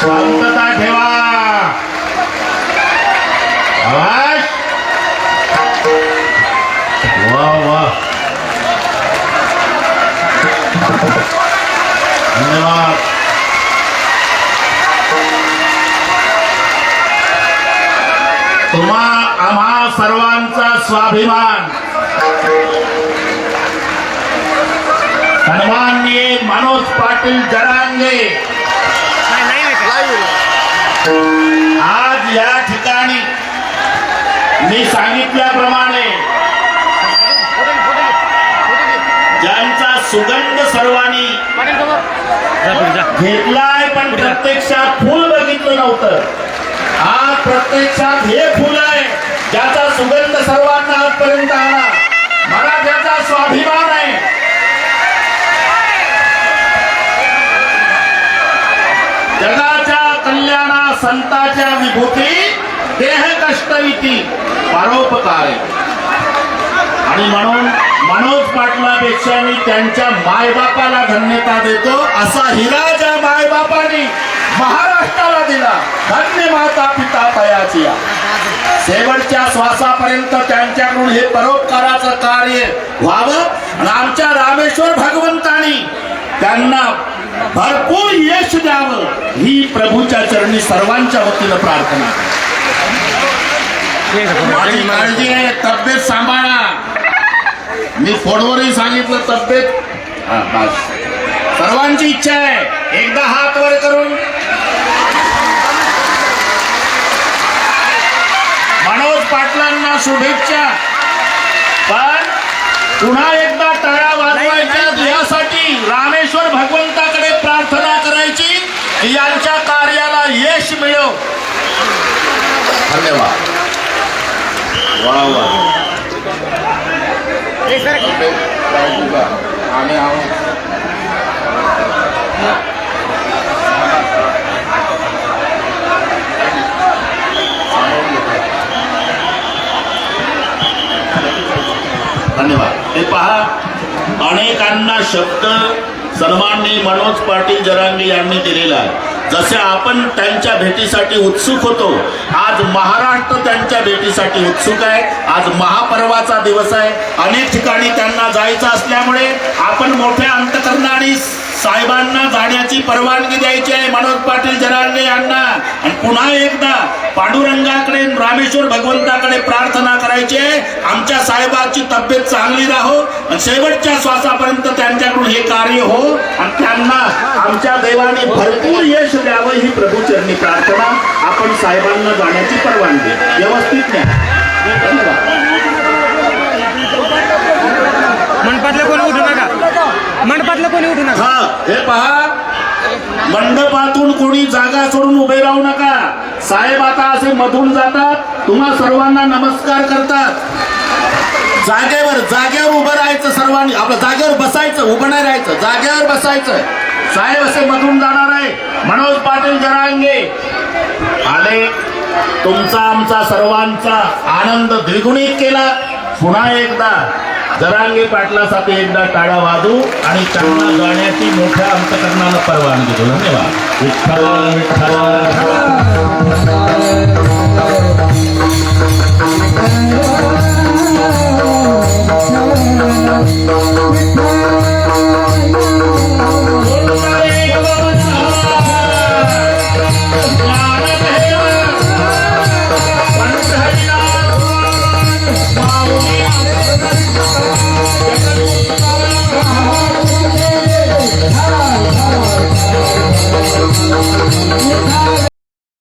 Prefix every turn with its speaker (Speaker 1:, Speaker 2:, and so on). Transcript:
Speaker 1: शांतता ठेवा. आवाज. वा वा. धन्यवाद. तुम्हा आम्हा सर्वांचा स्वाभिमान. सन्माननीय मनोज पाटील जरांगे. आज या ठिकाणी मी सांगितल्याप्रमाणे ज्यांचा सुगंध सर्वांनी घेतलाय पण प्रत्यक्षात फुल बघितलं नव्हतं. आज प्रत्यक्षात हे फुल आहे ज्याचा सुगंध सर्वांनी जगाच्या कल्याणा संताच्या विभूती देह कष्टविती परोपकार. आणि म्हणून मनोज पाटलापेक्षा मी त्यांच्या मायबापाला धन्यता देतो असा हिरा ज्या मायबापाने महाराष्ट्राला दिला धन्य माता पिता तयाची. शेवटच्या श्वासापर्यंत त्यांच्याकडून हे परोपकाराचं कार्य व्हावं आणि आमच्या रामेश्वर त्यांना भरपूर यश द्यावं ही प्रभूच्या चरणी सर्वांच्या वतीनं प्रार्थना माझी काळजी आहे तब्येत सांभाळा. मी फोनवरही सांगितलं तब्येत. सर्वांची इच्छा आहे. एकदा हात वर करून. मनोज पाटलांना शुभेच्छा. पण पुन्हा एकदा टाळ्या वाजवायच्या यासाठी रामेश्वर भगवंताकडे प्रार्थना यांच्या कार्याला यश मिळव धन्यवाद. वा वा आम्ही आहोत. धन्यवाद. हे पहा अनेकांना शब्द सन्माननीय मनोज पाटील जरांगे यांनी दिलेला आहे. जसे आपण त्यांच्या भेटीसाठी उत्सुक होतो आज महाराष्ट्र त्यांच्या भेटीसाठी उत्सुक आहे. आज महापर्वाचा दिवस आहे. अनेक ठिकाणी त्यांना जायचं असल्यामुळे आपण मोठ्या अंतकरणाने साहेबांना जाण्याची परवानगी द्यायची आहे. मनोज पाटील जरांगे यांना. आणि पुन्हा एकदा पांडुरंगाकडे रामेश्वर भगवंताकडे प्रार्थना करायची आहे. आमच्या साहेबांची तब्येत चांगली राहो आणि शेवटच्या श्वासापर्यंत त्यांच्याकडून हे कार्य हो आणि त्यांना आमच्या देवाने भरपूर यश द्यावं ही प्रभूचरणी प्रार्थना आपण साहेबांना जाण्याची परवानगी. व्यवस्थित न्या धन्यवाद
Speaker 2: मंडपातलं कोणी उठू नका मंडपातलं कोणी उठू नका.
Speaker 1: हा हे पहा. मंडपातून कोणी जागा सोडून उभे राहू नका. साहेब आता असे मधून जातात. तुम्हा सर्वांना नमस्कार करतात. जागेवर जागेवर उभं राहायचं सर्वांनी. आपलं जागेवर बसायचं उभं नाही राहायचं. जागेवर बसायचं. साहेब असे मधून जाणार आहे. मनोज पाटील जरांगे. आले. तुमचा आमचा सर्वांचा आनंद द्विगुणित केला. पुन्हा एकदा. जरांगे पाटलासाठी एकदा टाळा वाजू आणि त्यांना गाण्याची मोठ्या अंतकरणानं परवानगी देऊ. धन्यवाद. विठ्ठल विठ्ठल.